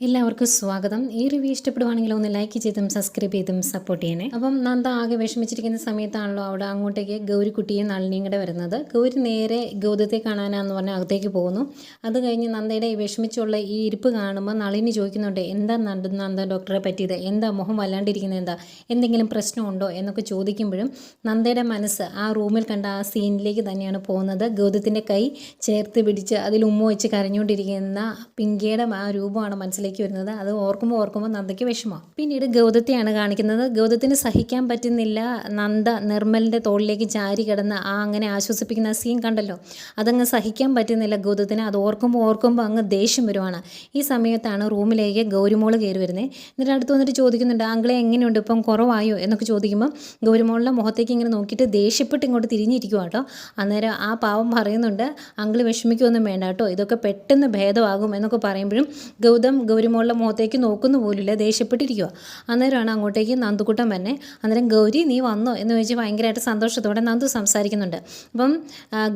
എല്ലാവർക്കും സ്വാഗതം. ഈ റിവ്യൂ ഇഷ്ടപ്പെടുവാണെങ്കിൽ ഒന്ന് ലൈക്ക് ചെയ്തും സബ്സ്ക്രൈബ് ചെയ്തും സപ്പോർട്ട് ചെയ്യണേ. അപ്പം നന്ദ ആകെ വിഷമിച്ചിരിക്കുന്ന സമയത്താണല്ലോ അവിടെ അങ്ങോട്ടേക്ക് ഗൗരിക്കുട്ടിയും നളിനിയും കൂടെ വരുന്നത്. ഗൗരി നേരെ ഗൗതത്തെ കാണാനാന്ന് പറഞ്ഞ് അകത്തേക്ക് പോകുന്നു. അത് കഴിഞ്ഞ് നന്ദയുടെ വിഷമിച്ചുള്ള ഈ ഇരിപ്പ് കാണുമ്പോൾ നളിനി ചോദിക്കുന്നുണ്ട് എന്താ നന്ദ നന്ദ ഡോക്ടറെ പറ്റിയത്? എന്താ മുഖം വല്ലാണ്ടിരിക്കുന്നത് എന്താ? എന്തെങ്കിലും പ്രശ്നമുണ്ടോ? എന്നൊക്കെ ചോദിക്കുമ്പോഴും നന്ദയുടെ മനസ്സ് ആ റൂമിൽ കണ്ട ആ സീനിലേക്ക് തന്നെയാണ് പോകുന്നത്. ഗൗതത്തിന്റെ കൈ ചേർത്ത് പിടിച്ച് അതിൽ ഉമ്മ വെച്ച് കരഞ്ഞുകൊണ്ടിരിക്കുന്ന പിങ്കിയുടെ ആ രൂപമാണ് മനസ്സിലേക്ക് വരുന്നത്. അത് ഓർക്കുമ്പോൾ ഓർക്കുമ്പോൾ നന്ദയ്ക്ക് വിഷമമാണ് പിന്നീട് ഗൗതത്തെയാണ് കാണിക്കുന്നത്. ഗൗതത്തിന് സഹിക്കാൻ പറ്റുന്നില്ല. നന്ദ നിർമ്മലിന്റെ തോളിലേക്ക് ചാരി കിടന്ന് ആ അങ്ങനെ ആശ്വസിപ്പിക്കുന്ന സീൻ കണ്ടല്ലോ. അതങ്ങ് സഹിക്കാൻ പറ്റുന്നില്ല ഗൗതത്തിന്. അത് ഓർക്കുമ്പോൾ ഓർക്കുമ്പോൾ അങ്ങ് ദേഷ്യം വരുവാണ്. ഈ സമയത്താണ് റൂമിലേക്ക് ഗൗരിമോൾ കയറി വരുന്നത് എന്നിട്ട് അടുത്ത് വന്നിട്ട് ചോദിക്കുന്നുണ്ട് ആംഗ്ലേ എങ്ങനെയുണ്ട്? ഇപ്പം കുറവായോ? എന്നൊക്കെ ചോദിക്കുമ്പോൾ ഗൗരിമോളുടെ മുഖത്തേക്ക് ഇങ്ങനെ നോക്കിയിട്ട് ദേഷ്യപ്പെട്ട് ഇങ്ങോട്ട് തിരിഞ്ഞിരിക്കുക കേട്ടോ അന്നേരം ആ പാവം പറയുന്നുണ്ട് അങ്കിൾ വിഷമിക്കൊന്നും വേണ്ട കേട്ടോ ഇതൊക്കെ പെട്ടെന്ന് ഭേദമാകും എന്നൊക്കെ പറയുമ്പോഴും ഗൗതം ഗൗരിമോളുടെ മുഖത്തേക്ക് നോക്കുന്നു പോലില്ല ദേഷ്യപ്പെട്ടിരിക്കുക അന്നേരമാണ് അങ്ങോട്ടേക്ക് നന്ദുക്കുട്ടൻ തന്നെ അന്നേരം ഗൗരി നീ വന്നോ? എന്ന് ചോദിച്ച് ഭയങ്കരമായിട്ട് സന്തോഷത്തോടെ നന്ദു സംസാരിക്കുന്നുണ്ട്. അപ്പം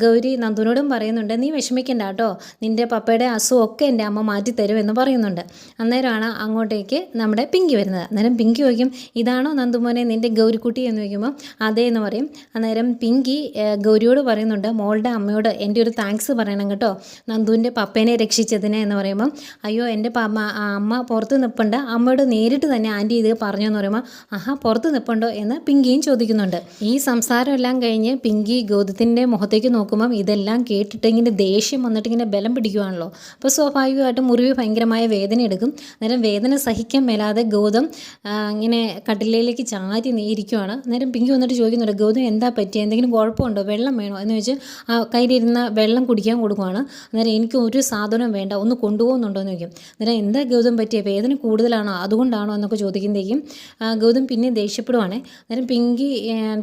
ഗൗരി നന്ദുവിനോടും പറയുന്നുണ്ട് നീ വിഷമിക്കണ്ട കേട്ടോ. നിന്റെ പപ്പയുടെ അസുഖമൊക്കെ എന്റെ അമ്മ മാറ്റിത്തരും എന്ന് പറയുന്നുണ്ട്. അന്നേരമാണ് അങ്ങോട്ടേക്ക് നമ്മുടെ പിങ്കി വരുന്നത്. അന്നേരം പിങ്കി ചോദിക്കും ഇതാണോ നന്ദുമോനെ നിന്റെ ഗൗരിക്കുട്ടി? എന്ന് ചോദിക്കുമ്പോൾ അതേ എന്ന് പറയും. അന്നേരം പിങ്കി ഗൗരിയോട് പറയുന്നുണ്ട് മോളുടെ അമ്മയോട് എന്റെ ഒരു താങ്ക്സ് പറയണം കേട്ടോ. നന്ദുവിന്റെ പപ്പേനെ രക്ഷിച്ചതിനെ എന്ന് പറയുമ്പം അയ്യോ എന്റെ അമ്മ പുറത്ത് നിൽപ്പുണ്ട് അമ്മയോട് നേരിട്ട് തന്നെ ആന്റി ഇത് പറഞ്ഞു എന്ന് പറയുമ്പോൾ ആഹാ പുറത്ത് നിൽപ്പുണ്ടോ എന്ന് പിങ്കിയും ചോദിക്കുന്നുണ്ട്. ഈ സംസാരമെല്ലാം കഴിഞ്ഞ് പിങ്കി ഗൗതത്തിന്റെ മുഖത്തേക്ക് നോക്കുമ്പം ഇതെല്ലാം കേട്ടിട്ട് ഇങ്ങനെ ദേഷ്യം വന്നിട്ട് ഇങ്ങനെ ബലം പിടിക്കുവാണല്ലോ. അപ്പോൾ സ്വാഭാവികമായിട്ടും മുറിവ് ഭയങ്കരമായ വേദന എടുക്കും. നേരം വേദന സഹിക്കാൻ മേലാതെ ഗൗതം ഇങ്ങനെ കട്ടിലയിലേക്ക് ചാരി ഇരിക്കുവാണ്. അന്നേരം പിങ്കി വന്നിട്ട് ചോദിക്കുന്നുണ്ട് ഗൗതം എന്താ പറ്റിയ? എന്തെങ്കിലും കുഴപ്പമുണ്ടോ? വെള്ളം വേണോ? എന്ന് വെച്ച് ആ കയ്യിലിരുന്ന വെള്ളം കുടിക്കാൻ കൊടുക്കുവാണ്. അന്നേരം എനിക്ക് ഒരു സാധനം വേണ്ട. ഒന്ന് കൊണ്ടുപോകുന്നുണ്ടോ? എന്ന് ചോദിക്കും. അന്നേരം എന്താ ഗൗതം പറ്റിയ വേദന കൂടുതലാണോ? അതുകൊണ്ടാണോ എന്നൊക്കെ ചോദിക്കുന്നതേക്കും ഗൗതം പിന്നെ ദേഷ്യപ്പെടുവാണേ. അന്നേരം പിങ്കി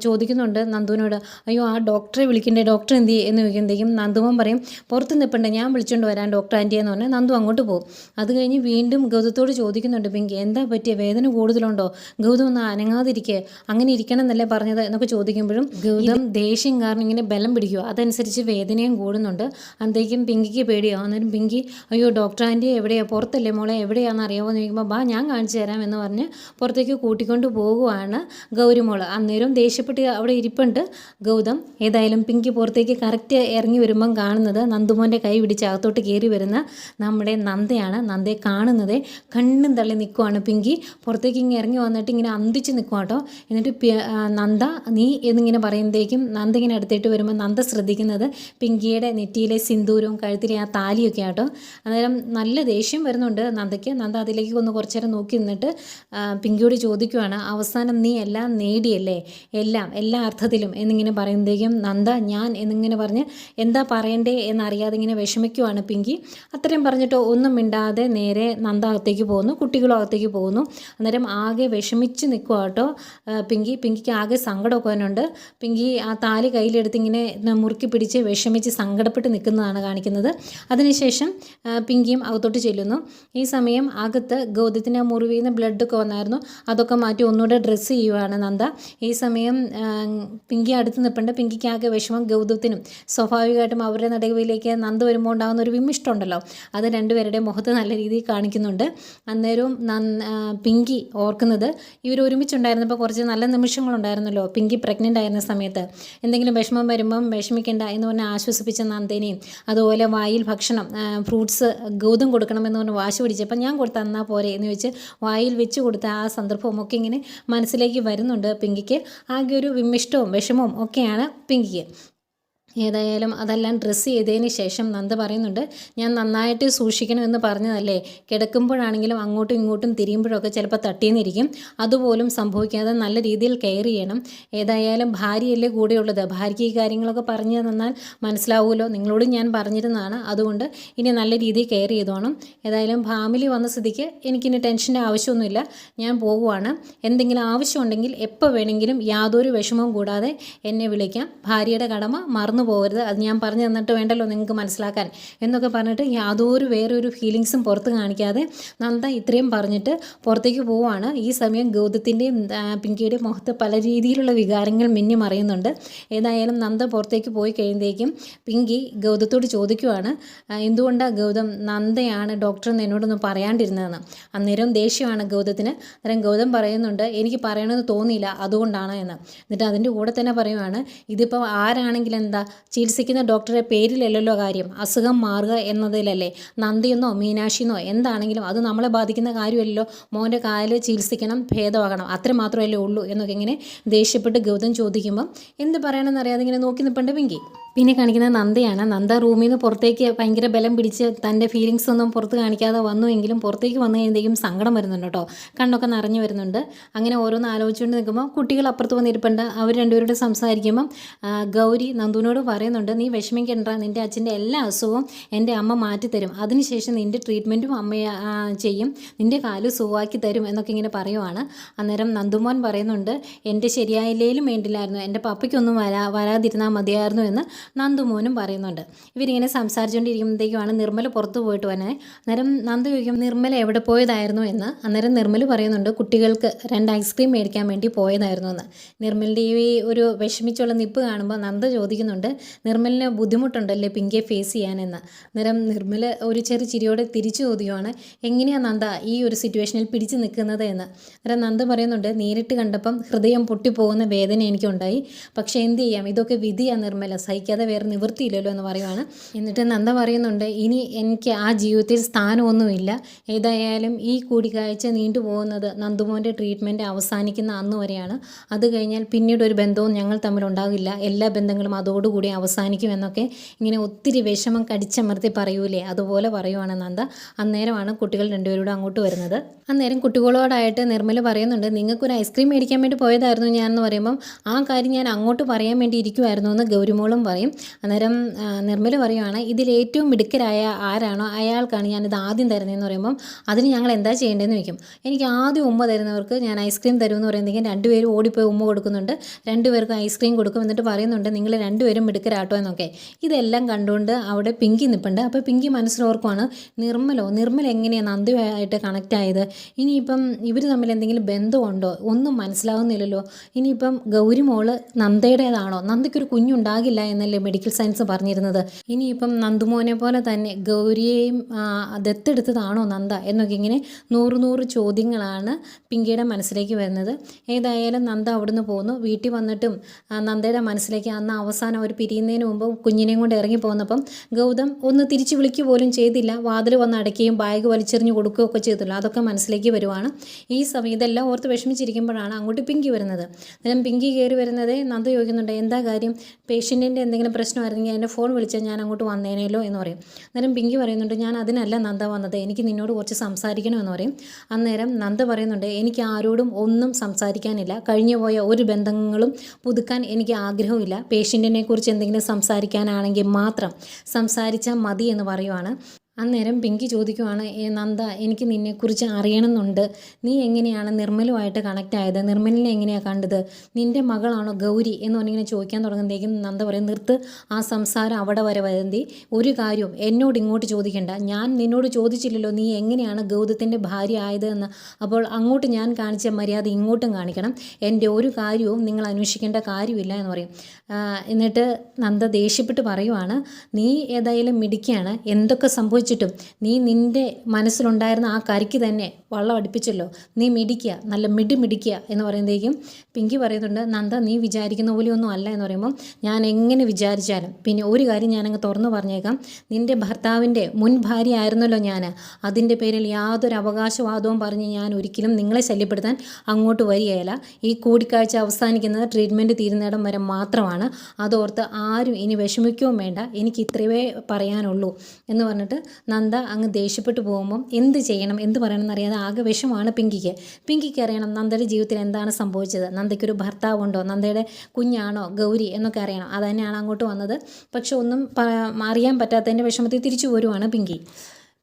ചോദിക്കുന്നുണ്ട് നന്ദുവിനോട് അയ്യോ ആ ഡോക്ടറെ വിളിക്കണ്ടേ? ഡോക്ടർ എന്ത് ചെയ്യും?" എന്ന് ചോദിക്കുമ്പോഴേക്കും നന്ദുവൻ പറയും പുറത്ത് നിൽപ്പുണ്ട് ഞാൻ വിളിച്ചുകൊണ്ട് വരാൻ ഡോക്ടർ ആന്റി എന്ന് പറഞ്ഞാൽ നന്ദു അങ്ങോട്ട് പോകും. അത് കഴിഞ്ഞ് വീണ്ടും ഗൗതത്തോട് ചോദിക്കുന്നുണ്ട് പിങ്കി എന്താ പറ്റിയ? വേദന കൂടുതലുണ്ടോ? ഗൗതം ഒന്ന് അനങ്ങാതിരിക്കുക അങ്ങനെ ഇരിക്കണം എന്നല്ലേ പറഞ്ഞത്? എന്നൊക്കെ ചോദിക്കുമ്പോഴും ഗൗതം ദേഷ്യം കാരണം ഇങ്ങനെ ബലം പിടിക്കുക. അതനുസരിച്ച് വേദനയും കൂടുന്നുണ്ട്. അന്തേക്കും പിങ്കിക്ക് പേടിയാവും. അന്നേരം പിങ്കി അയ്യോ ഡോക്ടർ ആന്റി എവിടെയാണ് പുറത്തല്ലേ മോളെ എവിടെയാണെന്ന് അറിയാമോ എന്ന് ചോദിക്കുമ്പോൾ ബാ ഞാൻ കാണിച്ചു തരാം എന്ന് പറഞ്ഞ് പുറത്തേക്ക് കൂട്ടിക്കൊണ്ട് പോകുവാണ് ഗൗരിമോൾ അന്നേരം ദേഷ്യപ്പെട്ട് അവിടെ ഇരിപ്പുണ്ട്. ഗൗതം ഏതായാലും പിങ്കി പുറത്തേക്ക് കറക്റ്റ് ഇറങ്ങി വരുമ്പം കാണുന്നത് നന്ദുമോന്റെ കൈ പിടിച്ച് അകത്തോട്ട് കയറി വരുന്ന നമ്മുടെ നന്ദയാണ്. നന്ദയെ കാണുന്നത് കണ്ണും തള്ളി നിൽക്കുവാണ് പിങ്കി. പുറത്തേക്ക് ഇങ്ങനെ ഇറങ്ങി വന്നിട്ട് ഇങ്ങനെ അന്തിച്ച് നിൽക്കുക കേട്ടോ. എന്നിട്ട് നന്ദ നീ എന്നിങ്ങനെ പറയുമ്പോഴേക്കും നന്ദ ഇങ്ങനെ അടുത്തേട്ട് വരുമ്പോൾ നന്ദ ശ്രദ്ധിക്കുന്നത് പിങ്കിയുടെ നെറ്റിയിലെ സിന്ദൂരവും കഴുത്തിലെ ആ താലിയൊക്കെ ആട്ടോ അന്നേരം നല്ല ദേഷ്യം വരുന്നുണ്ട്. നന്ദയ്ക്ക്. നന്ദ അതിലേക്ക് ഒന്ന് കുറച്ചു നേരം നോക്കി നിന്നിട്ട് പിങ്കിയോട് ചോദിക്കുവാണ് അവസാനം നീ എല്ലാം നേടിയല്ലേ? എല്ലാം എല്ലാ അർത്ഥത്തിലും? എന്നിങ്ങനെ പറയുമ്പോഴേക്കും നന്ദ ഞാൻ എന്നിങ്ങനെ പറഞ്ഞ് എന്താ പറയണ്ടേ? എന്നറിയാതെ ഇങ്ങനെ വിഷമിക്കുവാണ് പിങ്കി. അത്രയും പറഞ്ഞിട്ട് ഒന്നും മിണ്ടാതെ നേരെ നന്ദ അകത്തേക്ക് പോകുന്നു കുട്ടികളും അകത്തേക്ക് പോകുന്നു. അന്നേരം ആകെ വിഷമിച്ച് നിൽക്കുക കേട്ടോ പിങ്കി. പിങ്കിക്ക് ആകെ സങ്കടമൊക്കെ ഉണ്ട് പിങ്കി ആ താലി കയ്യിലെടുത്ത് ഇങ്ങനെ മുറുക്കി പിടിച്ച് വിഷമിച്ച് സങ്കടപ്പെട്ട് നിൽക്കുന്നതാണ് കാണിക്കുന്നത്. അതിനുശേഷം പിങ്കിയും അകത്തോട്ട് ചെല്ലുന്നു. സമയം അകത്ത് ഗൗതത്തിന്റെ മുറിവിൽ നിന്ന് ബ്ലഡൊക്കെ വന്നായിരുന്നു. അതൊക്കെ മാറ്റി ഒന്നുകൂടെ ഡ്രസ്സ് ചെയ്യുവാണ് നന്ദ. ഈ സമയം പിങ്കി അടുത്ത് നിൽപ്പുണ്ട് പിങ്കിക്ക് ആകെ വിഷമം ഗൗതത്തിനും. സ്വാഭാവികമായിട്ടും അവരുടെ നടകവിലേക്ക് നന്ദ വരുമ്പോൾ ഉണ്ടാകുന്ന ഒരു വിമിഷ്ടമുണ്ടല്ലോ അത് രണ്ടുപേരുടെ മുഖത്ത് നല്ല രീതിയിൽ കാണിക്കുന്നുണ്ട്. അന്നേരവും പിങ്കി ഓർക്കുന്നത് ഇവർ ഒരുമിച്ചുണ്ടായിരുന്നപ്പോൾ കുറച്ച് നല്ല നിമിഷങ്ങളുണ്ടായിരുന്നല്ലോ. പിങ്കി പ്രഗ്നന്റ് ആയിരുന്ന സമയത്ത്. എന്തെങ്കിലും വിഷമം വരുമ്പം വിഷമിക്കേണ്ട എന്ന് പറഞ്ഞ് ആശ്വസിപ്പിച്ച നന്ദേനെയും അതുപോലെ വായിൽ ഭക്ഷണം ഫ്രൂട്ട്സ് ഗൗതം കൊടുക്കണമെന്ന് പറഞ്ഞ് വാശി പിടിച്ചപ്പോൾ ഞാൻ കൊടുത്ത് തന്നാൽ പോരെ എന്ന് വെച്ച് വായിൽ വെച്ച് കൊടുത്ത ആ സന്ദർഭമൊക്കെ ഇങ്ങനെ മനസ്സിലേക്ക് വരുന്നുണ്ട് പിങ്കിക്ക്. ആകെ ഒരു വിമിഷ്ടവും വിഷമവും ഒക്കെയാണ് പിങ്കിക്ക്. ഏതായാലും അതെല്ലാം ഡ്രസ്സ് ചെയ്തതിന് ശേഷം നന്ദ പറയുന്നുണ്ട് ഞാൻ നന്നായിട്ട് സൂക്ഷിക്കണമെന്ന് പറഞ്ഞതല്ലേ? കിടക്കുമ്പോഴാണെങ്കിലും അങ്ങോട്ടും ഇങ്ങോട്ടും തിരിയുമ്പോഴൊക്കെ ചിലപ്പോൾ തട്ടിയെന്നിരിക്കും അതുപോലും സംഭവിക്കാതെ നല്ല രീതിയിൽ കെയർ ചെയ്യണം. ഏതായാലും ഭാര്യയല്ലേ കൂടെയുള്ളത്. ഭാര്യയ്ക്ക് ഈ കാര്യങ്ങളൊക്കെ പറഞ്ഞു തന്നാൽ മനസ്സിലാവുമല്ലോ. നിങ്ങളോട് ഞാൻ പറഞ്ഞിരുന്നതാണ്. അതുകൊണ്ട് ഇനി നല്ല രീതിയിൽ കെയർ ചെയ്തോണം. ഏതായാലും ഫാമിലി വന്ന സ്ഥിതിക്ക് എനിക്കിനി ടെൻഷന്റെ ആവശ്യമൊന്നുമില്ല. ഞാൻ പോകുവാണ് എന്തെങ്കിലും ആവശ്യമുണ്ടെങ്കിൽ എപ്പോൾ വേണമെങ്കിലും യാതൊരു വിഷമവും കൂടാതെ എന്നെ വിളിക്കാം. ഭാര്യയുടെ കടമ മറന്നു മറന്നു പോകരുത്. അത് ഞാൻ പറഞ്ഞു തന്നിട്ട് വേണ്ടല്ലോ നിങ്ങൾക്ക് മനസ്സിലാക്കാൻ. എന്നൊക്കെ പറഞ്ഞിട്ട് യാതൊരു വേറൊരു ഫീലിങ്സും പുറത്ത് കാണിക്കാതെ നന്ദ ഇത്രയും പറഞ്ഞിട്ട് പുറത്തേക്ക് പോവുകയാണ്. ഈ സമയം ഗൗതത്തിന്റെയും പിങ്കിയുടെയും മുഖത്ത് പല രീതിയിലുള്ള വികാരങ്ങൾ മിന്നി മറയുന്നുണ്ട്. ഏതായാലും നന്ദ പുറത്തേക്ക് പോയി കഴിയുമ്പോഴേക്കും പിങ്കി ഗൗതത്തോട് ചോദിക്കുവാണ് എന്തുകൊണ്ടാണ് ഗൗതം നന്ദയാണ് ഡോക്ടർ എന്ന് എന്നോടൊന്ന് പറയാണ്ടിരുന്നതെന്ന്? അന്നേരം ദേഷ്യമാണ് ഗൗതത്തിന്. അന്നേരം ഗൗതം പറയുന്നുണ്ട് എനിക്ക് പറയണമെന്ന് തോന്നിയില്ല അതുകൊണ്ടാണ് എന്ന്. എന്നിട്ട് അതിന്റെ കൂടെ തന്നെ പറയുവാണ് ഇതിപ്പോൾ ആരാണെങ്കിലും എന്താ ചികിത്സിക്കുന്ന ഡോക്ടറെ പേരിലല്ലല്ലോ കാര്യം? അസുഖം മാറുക എന്നതിലല്ലേ? നന്ദിയെന്നോ മീനാക്ഷിന്നോ എന്താണെങ്കിലും അത് നമ്മളെ ബാധിക്കുന്ന കാര്യമല്ലല്ലോ. മോന്റെ കാൽ ചികിത്സിക്കണം ഭേദമാകണം. അത്ര മാത്രമല്ലേ ഉള്ളൂ എന്നൊക്കെ ഇങ്ങനെ ദേഷ്യപ്പെട്ട് ഗൗതം ചോദിക്കുമ്പം എന്ത് പറയണമെന്ന് അറിയാതെ ഇങ്ങനെ നോക്കി നിൽപ്പുണ്ട് പിങ്കി. പിന്നെ കാണിക്കുന്ന നന്ദയാണ്. നന്ദ റൂമിൽ നിന്ന് പുറത്തേക്ക് ഭയങ്കര ബലം പിടിച്ച് തന്റെ ഫീലിങ്സ് ഒന്നും പുറത്ത് കാണിക്കാതെ വന്നു എങ്കിലും പുറത്തേക്ക് വന്നു കഴിയുമ്പോഴേക്കും സങ്കടം വരുന്നുണ്ട് കേട്ടോ. കണ്ണൊക്കെ നിറഞ്ഞു വരുന്നുണ്ട്. അങ്ങനെ ഓരോന്ന് ആലോചിച്ചുകൊണ്ട് നിൽക്കുമ്പോൾ കുട്ടികൾ അപ്പുറത്ത് വന്നിരിപ്പുണ്ട്. അവർ രണ്ടുപേരോട് സംസാരിക്കുമ്പം ഗൗരി നന്ദുവിനോട് പറയുന്നുണ്ട് നീ വിഷമിക്കണ്ട നിന്റെ അച്ഛന്റെ എല്ലാ അസുഖവും എന്റെ അമ്മ മാറ്റിത്തരും. അതിനുശേഷം നിന്റെ ട്രീറ്റ്മെന്റും അമ്മ ചെയ്യും. നിന്റെ കാലു സുഖമാക്കി തരും എന്നൊക്കെ ഇങ്ങനെ പറയുവാണ്. അന്നേരം നന്ദുമോൻ പറയുന്നുണ്ട് എന്റെ ശരിയായില്ലേലും വേണ്ടില്ലായിരുന്നു. എന്റെ പപ്പയ്ക്കൊന്നും വരാ വരാതിരുന്നാൽ മതിയായിരുന്നു എന്ന് നന്ദുമോനും പറയുന്നുണ്ട്. ഇവരിങ്ങനെ സംസാരിച്ചുകൊണ്ടിരിക്കുമ്പോഴത്തേക്കുമാണ് നിർമ്മല പുറത്ത് പോയിട്ട് വന്നെ. അന്നേരം നന്ദു ചോദിക്കും നിർമ്മല എവിടെ പോയതായിരുന്നു? എന്ന്. അന്നേരം നിർമ്മല പറയുന്നുണ്ട് കുട്ടികൾക്ക് രണ്ട് ഐസ്ക്രീം മേടിക്കാൻ വേണ്ടി പോയതായിരുന്നു എന്ന്. നിർമ്മലിന്റെ ഈ ഒരു വിഷമിച്ചുള്ള നിപ്പ് കാണുമ്പോൾ നന്ദ ചോദിക്കുന്നുണ്ട് നിർമ്മലിന് ബുദ്ധിമുട്ടുണ്ടല്ലേ പിങ്കെ ഫേസ് ചെയ്യാനെന്ന്? അന്നേരം നിർമ്മല ഒരു ചെറു ചിരിയോടെ തിരിച്ചു ചോദിക്കുവാണ്. എങ്ങനെയാണ് നന്ദ ഈ ഒരു സിറ്റുവേഷനിൽ പിടിച്ചു നിൽക്കുന്നത് എന്ന്? അന്നേരം നന്ദ പറയുന്നുണ്ട് നേരിട്ട് കണ്ടപ്പം ഹൃദയം പൊട്ടിപ്പോകുന്ന വേദന എനിക്കുണ്ടായി. പക്ഷേ എന്ത് ചെയ്യാം? ഇതൊക്കെ വിധിയാണ് നിർമ്മല. സഹിക്കാതെ വേറെ നിവൃത്തിയില്ലല്ലോ എന്ന് പറയുവാണ്. എന്നിട്ട് നന്ദ പറയുന്നുണ്ട് ഇനി എനിക്ക് ആ ജീവിതത്തിൽ സ്ഥാനമൊന്നുമില്ല. ഏതായാലും ഈ കൂടിക്കാഴ്ച നീണ്ടുപോകുന്നത് നന്ദുമോന്റെ ട്രീറ്റ്മെന്റ് അവസാനിക്കുന്ന അന്ന് വരെയാണ്. അത് കഴിഞ്ഞാൽ പിന്നീട് ഒരു ബന്ധവും ഞങ്ങൾ തമ്മിൽ ഉണ്ടാകില്ല എല്ലാ ബന്ധങ്ങളും അതോടുകൂടി അവസാനിക്കും എന്നൊക്കെ ഇങ്ങനെ ഒത്തിരി വിഷമം കടിച്ചമർത്തി പറയൂലേ? അതുപോലെ പറയുവാണ് നന്ദ. അന്നേരമാണ് കുട്ടികൾ രണ്ടുപേരോടും അങ്ങോട്ട് വരുന്നത്. അന്നേരം കുട്ടികളോടായിട്ട് നിർമ്മല പറയുന്നുണ്ട് നിങ്ങൾക്കൊരു ഐസ്ക്രീം മേടിക്കാൻ വേണ്ടി പോയതായിരുന്നു ഞാൻ എന്ന് പറയുമ്പം ആ കാര്യം ഞാൻ അങ്ങോട്ട് പറയാൻ വേണ്ടി ഇരിക്കുമായിരുന്നു എന്ന് ഗൗരിമോളും പറയും. അന്നേരം നിർമ്മല പറയുവാണ് ഇതിൽ ഏറ്റവും മിടുക്കരായ ആരാണോ? അയാൾക്കാണ് ഞാനിത് ആദ്യം തരുന്നതെന്ന് പറയുമ്പം അതിന് ഞങ്ങൾ എന്താ ചെയ്യേണ്ടതെന്ന് വയ്ക്കും എനിക്ക് ആദ്യം ഉമ്മ തരുന്നവർക്ക് ഞാൻ ഐസ്ക്രീം തരുമെന്ന് പറയുന്നെങ്കിൽ രണ്ടുപേരും ഓടിപ്പോയി ഉമ്മ കൊടുക്കുന്നുണ്ട്. രണ്ടുപേർക്കും ഐസ്ക്രീം കൊടുക്കും എന്നിട്ട് പറയുന്നുണ്ട് നിങ്ങൾ രണ്ടുപേരും മിടുക്കരാട്ടോ എന്നൊക്കെ. ഇതെല്ലാം കണ്ടുകൊണ്ട് അവിടെ പിങ്കി നിൽപ്പുണ്ട് അപ്പോൾ പിങ്കി മനസ്സിലോർക്കുവാണ് നിർമ്മലോ നിർമ്മൽ എങ്ങനെയാണ് നന്ദിയായിട്ട് കണക്റ്റ് ആയത്? ഇനിയിപ്പം ഇവർ തമ്മിൽ എന്തെങ്കിലും ബന്ധമുണ്ടോ? ഒന്നും മനസ്സിലാവുന്നില്ലല്ലോ. ഇനിയിപ്പം ഗൗരി മോൾ നന്ദയുടേതാണോ? നന്ദയ്ക്കൊരു കുഞ്ഞുണ്ടാകില്ല എന്നല്ലേ മെഡിക്കൽ സയൻസ് പറഞ്ഞിരുന്നത്. ഇനിയിപ്പം നന്ദുമോനെ പോലെ തന്നെ ഗൗരിയെയും ദത്തെടുത്തതാണോ നന്ദ? എന്നൊക്കെ ഇങ്ങനെ നൂറ് നൂറ് ചോദ്യങ്ങളാണ് പിങ്കിയുടെ മനസ്സിലേക്ക് വരുന്നത്. ഏതായാലും നന്ദ അവിടുന്ന് പോന്നു. വീട്ടിൽ വന്നിട്ടും നന്ദയുടെ മനസ്സിലേക്ക് അന്ന് അവസാനം അവർ പിരിയുന്നതിന് മുമ്പ് കുഞ്ഞിനെയും കൊണ്ട് ഇറങ്ങി പോകുന്നപ്പം ഗൗതം ഒന്ന് തിരിച്ചു വിളിക്കുക പോലും ചെയ്തില്ല. വാതിൽ വന്ന് അടയ്ക്കുകയും ബാഗ് വലിച്ചെറിഞ്ഞ് കൊടുക്കുകയൊക്കെ ചെയ്തില്ല അതൊക്കെ മനസ്സിലേക്ക് വരുവാണ്. ഈ സമയം ഇതെല്ലാം ഓർത്ത് വിഷമിച്ചിരിക്കുമ്പോഴാണ് അങ്ങോട്ട് പിങ്കി വരുന്നത്. അന്നേരം പിങ്കി കയറി വരുന്നത് നന്ദ ചോദിക്കുന്നുണ്ട് എന്താ കാര്യം? പേഷ്യന്റിന്റെ എന്തെങ്കിലും പ്രശ്നമായിരുന്നെങ്കിൽ എന്റെ ഫോൺ വിളിച്ചാൽ ഞാൻ അങ്ങോട്ട് വന്നേനേലോ? എന്ന് പറയും. അന്നേരം പിങ്കി പറയുന്നുണ്ട് ഞാൻ അതിനല്ല നന്ദ വന്നത്. എനിക്ക് നിന്നോട് കുറച്ച് സംസാരിക്കണമെന്ന് പറയും. അന്നേരം നന്ദ പറയുന്നുണ്ട് എനിക്ക് ആരോടും ഒന്നും സംസാരിക്കാനില്ല. കഴിഞ്ഞു പോയ ഒരു ബന്ധങ്ങളും പുതുക്കാൻ എനിക്ക് ആഗ്രഹമില്ല പേഷ്യന്റിനെ കുറിച്ച് എന്തെങ്കിലും സംസാരിക്കാനാണെങ്കിൽ മാത്രം സംസാരിച്ചാൽ മതി എന്ന് പറയുവാണ്. അന്നേരം പിങ്കി ചോദിക്കുവാണ് ഏ നന്ദ എനിക്ക് നിന്നെക്കുറിച്ച് അറിയണമെന്നുണ്ട്. നീ എങ്ങനെയാണ് നിർമ്മലുമായിട്ട് കണക്റ്റ് ആയത്? നിർമ്മലിനെ എങ്ങനെയാണ് കണ്ടത്? നിന്റെ മകളാണോ ഗൗരി? എന്ന് പറഞ്ഞിങ്ങനെ ചോദിക്കാൻ തുടങ്ങുമ്പോഴേക്കും നന്ദ പറയും നിർത്ത് ആ സംസാരം അവിടെ വരെ വരുന്തി. ഒരു കാര്യവും എന്നോട് ഇങ്ങോട്ട് ചോദിക്കണ്ട. ഞാൻ നിന്നോട് ചോദിച്ചില്ലല്ലോ നീ എങ്ങനെയാണ് ഗൗതത്തിന്റെ ഭാര്യ ആയത് എന്ന്. അപ്പോൾ അങ്ങോട്ട് ഞാൻ കാണിച്ച മര്യാദ ഇങ്ങോട്ടും കാണിക്കണം. എന്റെ ഒരു കാര്യവും നിങ്ങൾ അന്വേഷിക്കേണ്ട കാര്യമില്ല എന്ന് പറയും. എന്നിട്ട് നന്ദ ദേഷ്യപ്പെട്ട് പറയുവാണ് നീ ഏതായാലും മിടിക്കുകയാണ് എന്തൊക്കെ സംഭവിച്ചിട്ടും നീ നിന്റെ മനസ്സിലുണ്ടായിരുന്ന ആ കരിക്ക് തന്നെ വള്ളം അടുപ്പിച്ചല്ലോ. നീ മിടിക്കുക നല്ല മിടി മിടിക്കുക എന്ന് പറയുമ്പോഴേക്കും പിങ്കി പറയുന്നുണ്ട് നന്ദ നീ വിചാരിക്കുന്ന പോലെയൊന്നും അല്ല എന്ന് പറയുമ്പോൾ ഞാൻ എങ്ങനെ വിചാരിച്ചാലും പിന്നെ ഒരു കാര്യം ഞാനങ്ങ് തുറന്നു പറഞ്ഞേക്കാം. നിന്റെ ഭർത്താവിന്റെ മുൻ ഭാര്യ ആയിരുന്നല്ലോ ഞാൻ. അതിന്റെ പേരിൽ യാതൊരു അവകാശവാദവും പറഞ്ഞ് ഞാൻ ഒരിക്കലും നിങ്ങളെ ശല്യപ്പെടുത്താൻ അങ്ങോട്ട് വരികയില്ല. ഈ കൂടിക്കാഴ്ച അവസാനിക്കുന്നത് ട്രീറ്റ്മെന്റ് തീരുന്നിടം വരെ മാത്രമാണ്. അതോർത്ത് ആരും ഇനി വിഷമിക്കുകയും വേണ്ട. എനിക്ക് ഇത്രയേ പറയാനുള്ളൂ എന്ന് പറഞ്ഞിട്ട് നന്ദ അങ്ങ് ദേഷ്യപ്പെട്ടു പോകുമ്പം എന്ത് ചെയ്യണം എന്ത് പറയണം എന്നറിയാതെ ആകെ വിഷമാണ് പിങ്കിക്ക്. പിങ്കിക്ക് അറിയണം നന്ദയുടെ ജീവിതത്തിൽ എന്താണ് സംഭവിച്ചത്. നന്ദയ്ക്കൊരു ഭർത്താവുണ്ടോ? നന്ദയുടെ കുഞ്ഞാണോ? ഗൗരി എന്നൊക്കെ അറിയണം. അതന്നെയാണ് തന്നെയാണ് അങ്ങോട്ട് വന്നത്. പക്ഷെ ഒന്നും അറിയാൻ പറ്റാത്തതിന്റെ വിഷമത്തിൽ തിരിച്ചു വരുവാണ് പിങ്കി.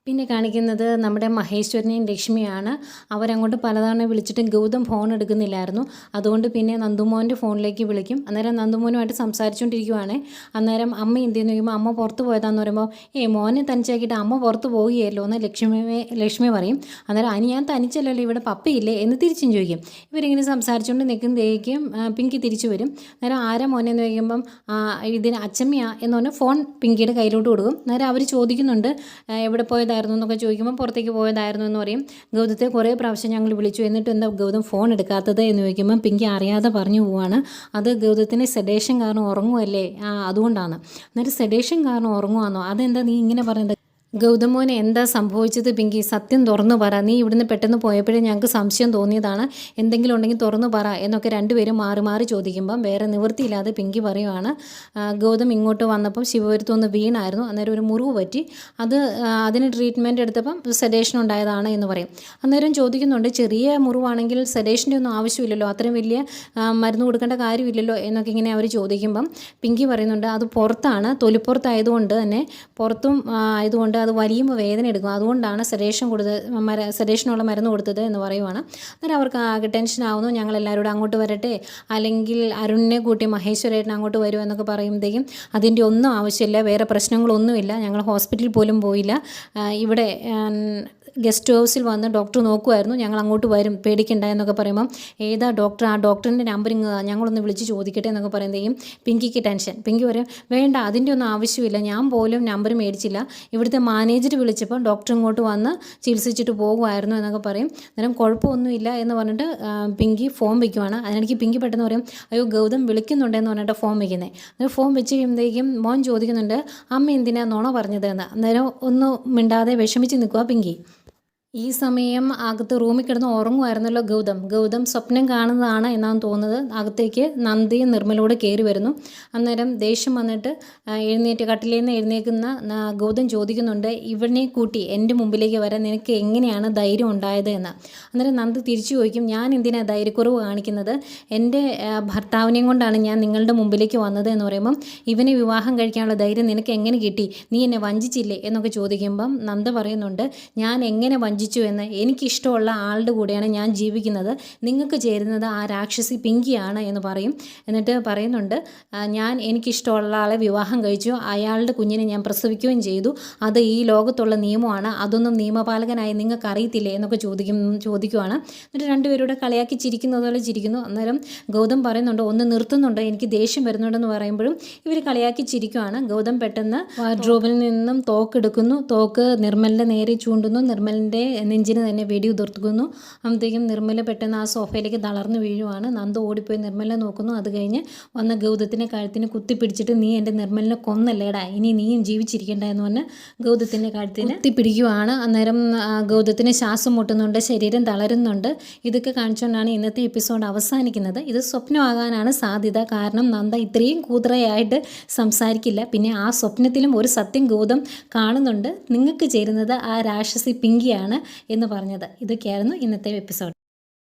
പിന്നെ കാണിക്കുന്നത് നമ്മുടെ മഹേശ്വരനെയും ലക്ഷ്മിയാണ്. അവരങ്ങോട്ട് പലതവണ വിളിച്ചിട്ട് ഗൗതം ഫോൺ എടുക്കുന്നില്ലായിരുന്നു. അതുകൊണ്ട് പിന്നെ നന്ദുമോന്റെ ഫോണിലേക്ക് വിളിക്കും. അന്നേരം നന്ദുമോനുമായിട്ട് സംസാരിച്ചുകൊണ്ടിരിക്കുവാണ്. അന്നേരം അമ്മ എന്ത് ചെയ്യുന്നു? ചോദിക്കുമ്പോൾ അമ്മ പുറത്ത് പോയതാന്ന് പറയുമ്പോൾ ഏ മോനെ തനിച്ചാക്കിയിട്ട് അമ്മ പുറത്ത് പോവുകയല്ലോ എന്ന് ലക്ഷ്മി ലക്ഷ്മി പറയും. അന്നേരം അനി ഞാൻ തനിച്ചല്ലല്ലോ ഇവിടെ പപ്പയില്ലേ എന്ന് തിരിച്ചും ചോദിക്കും. ഇവരിങ്ങനെ സംസാരിച്ചുകൊണ്ട് നിൽക്കുന്നതേക്കും പിങ്കി തിരിച്ചു വരും. അന്നേരം ആരാ മോനെ? എന്ന് ചോദിക്കുമ്പം "ആ, ഇതിന് അച്ചമ്മയാ എന്ന് പറഞ്ഞാൽ ഫോൺ പിങ്കിയുടെ കയ്യിലോട്ട് കൊടുക്കും. അന്നേരം അവർ ചോദിക്കുന്നുണ്ട് എവിടെ എവിടെ പോയതായിരുന്നു എന്നൊക്കെ ചോദിക്കുമ്പോൾ പുറത്തേക്ക് പോയതായിരുന്നു എന്ന് പറയും. ഗൗതത്തെ കുറേ പ്രാവശ്യം ഞങ്ങൾ വിളിച്ചു. എന്നിട്ട് എന്താ ഗൗതം ഫോൺ എടുക്കാത്തത് എന്ന് ചോദിക്കുമ്പോൾ പിങ്കി അറിയാതെ പറഞ്ഞു പോവാണ്. അത് ഗൗതത്തിന് സെഡേഷൻ കാരണം ഉറങ്ങുമല്ലേ ആ അതുകൊണ്ടാണ്. എന്നിട്ട് സെഡേഷൻ കാരണം ഉറങ്ങുവാന്നോ? അതെന്താ നീ ഇങ്ങനെ പറയുന്നത്? ഗൗതമോനെ എന്താ സംഭവിച്ചത് പിങ്കി? സത്യം തുറന്നു പറ. നീ ഇവിടുന്ന് പെട്ടെന്ന് പോയപ്പോഴേ ഞങ്ങൾക്ക് സംശയം തോന്നിയതാണ്. എന്തെങ്കിലും ഉണ്ടെങ്കിൽ തുറന്നു പറ എന്നൊക്കെ രണ്ടുപേരും മാറി മാറി ചോദിക്കുമ്പം വേറെ നിവൃത്തിയില്ലാതെ പിങ്കി പറയുവാണ്. ഗൗതം ഇങ്ങോട്ട് വന്നപ്പം ശിവപുരത്തുനിന്ന് വീണായിരുന്നു. അന്നേരം ഒരു മുറിവ് പറ്റി. അത് അതിന് ട്രീറ്റ്മെന്റ് എടുത്തപ്പം സെഡേഷൻ ഉണ്ടായതാണ് എന്ന് പറയും. അന്നേരം ചോദിക്കുന്നുണ്ട് ചെറിയ മുറിവാണെങ്കിൽ സെഡേഷന്റെ ഒന്നും ആവശ്യമില്ലല്ലോ? അത്രയും വലിയ മരുന്ന് കൊടുക്കേണ്ട കാര്യമില്ലല്ലോ? എന്നൊക്കെ ഇങ്ങനെ അവർ ചോദിക്കുമ്പം പിങ്കി പറയുന്നുണ്ട് അത് പുറത്താണ്. തൊലിപ്പുറത്തായതുകൊണ്ട് തന്നെ പുറത്തും ആ, ആയതുകൊണ്ട് അത് വലിയുമ്പോൾ വേദന എടുക്കും. അതുകൊണ്ടാണ് സെഡേഷൻ കൊടുത്തത് മര സെഡേഷനുള്ള മരുന്ന് കൊടുത്തത് എന്ന് പറയുവാണ്. അന്നേരം അവർക്ക് ആകെ ടെൻഷൻ ആവുന്നു. ഞങ്ങൾ എല്ലാവരും കൂടെ അങ്ങോട്ട് വരട്ടെ. അല്ലെങ്കിൽ അരുണിനെ കൂട്ടി മഹേശ്വരേട്ടൻ അങ്ങോട്ട് വരുമോ എന്നൊക്കെ പറയുമ്പോഴത്തേക്കും അതിന്റെ ഒന്നും ആവശ്യമില്ല. വേറെ പ്രശ്നങ്ങളൊന്നുമില്ല. ഞങ്ങൾ ഹോസ്പിറ്റലിൽ പോലും പോയില്ല. ഇവിടെ ഗസ്റ്റ് ഹൗസിൽ വന്ന് ഡോക്ടർ നോക്കുമായിരുന്നു ഞങ്ങൾ അങ്ങോട്ട് വരും പേടിക്കണ്ട എന്നൊക്കെ പറയുമ്പം ഏതാ ഡോക്ടർ? ആ ഡോക്ടറിന്റെ നമ്പർ ഞങ്ങളൊന്ന് വിളിച്ച് ചോദിക്കട്ടെ എന്നൊക്കെ പറയുമ്പോഴത്തേക്കും പിങ്കിക്ക് ടെൻഷൻ. പിങ്കി പറയും വേണ്ട അതിന്റെ ഒന്നും ആവശ്യമില്ല. ഞാൻ പോലും നമ്പർ മേടിച്ചില്ല. ഇവിടുത്തെ മാനേജർ വിളിച്ചപ്പോൾ ഡോക്ടർ ഇങ്ങോട്ട് വന്ന് ചികിത്സിച്ചിട്ട് പോകുമായിരുന്നു എന്നൊക്കെ പറയും. അന്നേരം കുഴപ്പമൊന്നുമില്ല എന്ന് പറഞ്ഞിട്ട് പിങ്കി ഫോം വയ്ക്കുവാണ് അതിനിടയ്ക്ക് പിങ്കി പെട്ടെന്ന് പറയും അയ്യോ ഗൗതം വിളിക്കുന്നുണ്ടെന്ന് പറഞ്ഞിട്ട് ഫോം വയ്ക്കുന്നത് അന്നേരം ഫോം വെച്ച് കഴിയുമ്പോഴത്തേക്കും മോൻ ചോദിക്കുന്നുണ്ട് അമ്മ എന്തിനാ നുണ പറഞ്ഞത്? എന്ന്. അന്നേരം ഒന്നും മിണ്ടാതെ വിഷമിച്ച് നിൽക്കുക പിങ്കി. ഈ സമയം അകത്ത് റൂമിൽ കിടന്ന് ഉറങ്ങുമായിരുന്നല്ലോ ഗൗതം. ഗൗതം സ്വപ്നം കാണുന്നതാണ് എന്നാണ് തോന്നുന്നത്. അകത്തേക്ക് നന്ദിയും നിർമ്മലോട് കയറി വരുന്നു. അന്നേരം ദേഷ്യം വന്നിട്ട് എഴുന്നേറ്റ് കട്ടിലിൽ നിന്ന് എഴുന്നേൽക്കുന്ന ഗൗതം ചോദിക്കുന്നുണ്ട് ഇവനെ കൂട്ടി എന്റെ മുമ്പിലേക്ക് വരാൻ നിനക്ക് എങ്ങനെയാണ് ധൈര്യം ഉണ്ടായത് എന്ന്? അന്നേരം നന്ദി തിരിച്ചു ചോദിക്കും ഞാൻ എന്തിനാ ധൈര്യക്കുറവ് കാണിക്കുന്നത്? എന്റെ ഭർത്താവിനെയും കൊണ്ടാണ് ഞാൻ നിങ്ങളുടെ മുമ്പിലേക്ക് വന്നത് എന്ന് പറയുമ്പം ഇവനെ വിവാഹം കഴിക്കാനുള്ള ധൈര്യം നിനക്ക് എങ്ങനെ കിട്ടി? നീ എന്നെ വഞ്ചിച്ചില്ലേ? എന്നൊക്കെ ചോദിക്കുമ്പം നന്ദ പറയുന്നുണ്ട് ഞാൻ എങ്ങനെ വഞ്ചിച്ചു എന്ന് എനിക്കിഷ്ടമുള്ള ആളുടെ കൂടെയാണ് ഞാൻ ജീവിക്കുന്നത്. നിങ്ങൾക്ക് ചേരുന്നത് ആ രാക്ഷസി പിങ്കിയാണ് എന്ന് പറയും. എന്നിട്ട് പറയുന്നുണ്ട് "ആ, ഞാൻ എനിക്കിഷ്ടമുള്ള ആളെ വിവാഹം കഴിച്ചു. അയാളുടെ കുഞ്ഞിനെ ഞാൻ പ്രസവിക്കുകയും ചെയ്തു. അത് ഈ ലോകത്തുള്ള നിയമമാണ്. അതൊന്നും നിയമപാലകനായി നിങ്ങൾക്ക് അറിയത്തില്ലേ എന്നൊക്കെ ചോദിക്കും ചോദിക്കുവാണ്. എന്നിട്ട് രണ്ടുപേരൂടെ കളിയാക്കി ചിരിക്കുന്നത് പോലെ ചിരിക്കുന്നു. അന്നേരം ഗൗതം പറയുന്നുണ്ട് ഒന്ന് നിർത്തുന്നുണ്ട്. എനിക്ക് ദേഷ്യം വരുന്നുണ്ടെന്ന് പറയുമ്പോഴും ഇവർ കളിയാക്കി ചിരിക്കുവാണ്. ഗൗതം പെട്ടെന്ന് വാർഡ്രോബിൽ നിന്നും തോക്കെടുക്കുന്നു. തോക്ക് നിർമ്മലിന്റെ നേരെ ചൂണ്ടുന്നു. നിർമ്മലിന്റെ നെഞ്ചിന് തന്നെ വെടി ഉതിർത്തുന്നു. അപ്പോഴത്തേക്കും നിർമ്മല പെട്ടെന്ന് ആ സോഫയിലേക്ക് തളർന്നു വീഴുവാണ്. നന്ദ ഓടിപ്പോയി നിർമ്മല നോക്കുന്നു. അത് കഴിഞ്ഞ് വന്ന ഗൗതത്തിനെ കഴുത്തിന് കുത്തിപ്പിടിച്ചിട്ട് നീ എന്റെ നിർമ്മലിനെ കൊന്നല്ലേടാ. ഇനി നീയും ജീവിച്ചിരിക്കേണ്ട എന്ന് പറഞ്ഞ് ഗൗതത്തിന്റെ കഴുത്തിന് കുത്തിപ്പിടിക്കുവാണ്. അന്നേരം ആ, ഗൗതത്തിന് ശ്വാസം മുട്ടുന്നുണ്ട് ശരീരം തളരുന്നുണ്ട്. ഇതൊക്കെ കാണിച്ചുകൊണ്ടാണ് ഇന്നത്തെ എപ്പിസോഡ് അവസാനിക്കുന്നത്. ഇത് സ്വപ്നമാകാനാണ് സാധ്യത. കാരണം നന്ദ ഇത്രയും കൂതറയായിട്ട് സംസാരിക്കില്ല. പിന്നെ ആ സ്വപ്നത്തിലും ഒരു സത്യം ഗൗതം കാണുന്നുണ്ട്. നിങ്ങൾക്ക് ചേരുന്നത് ആ രാക്ഷസി പിങ്കിയാണ്. എന്ന് പറഞ്ഞത്. ഇതൊക്കെയായിരുന്നു ഇന്നത്തെ എപ്പിസോഡ്.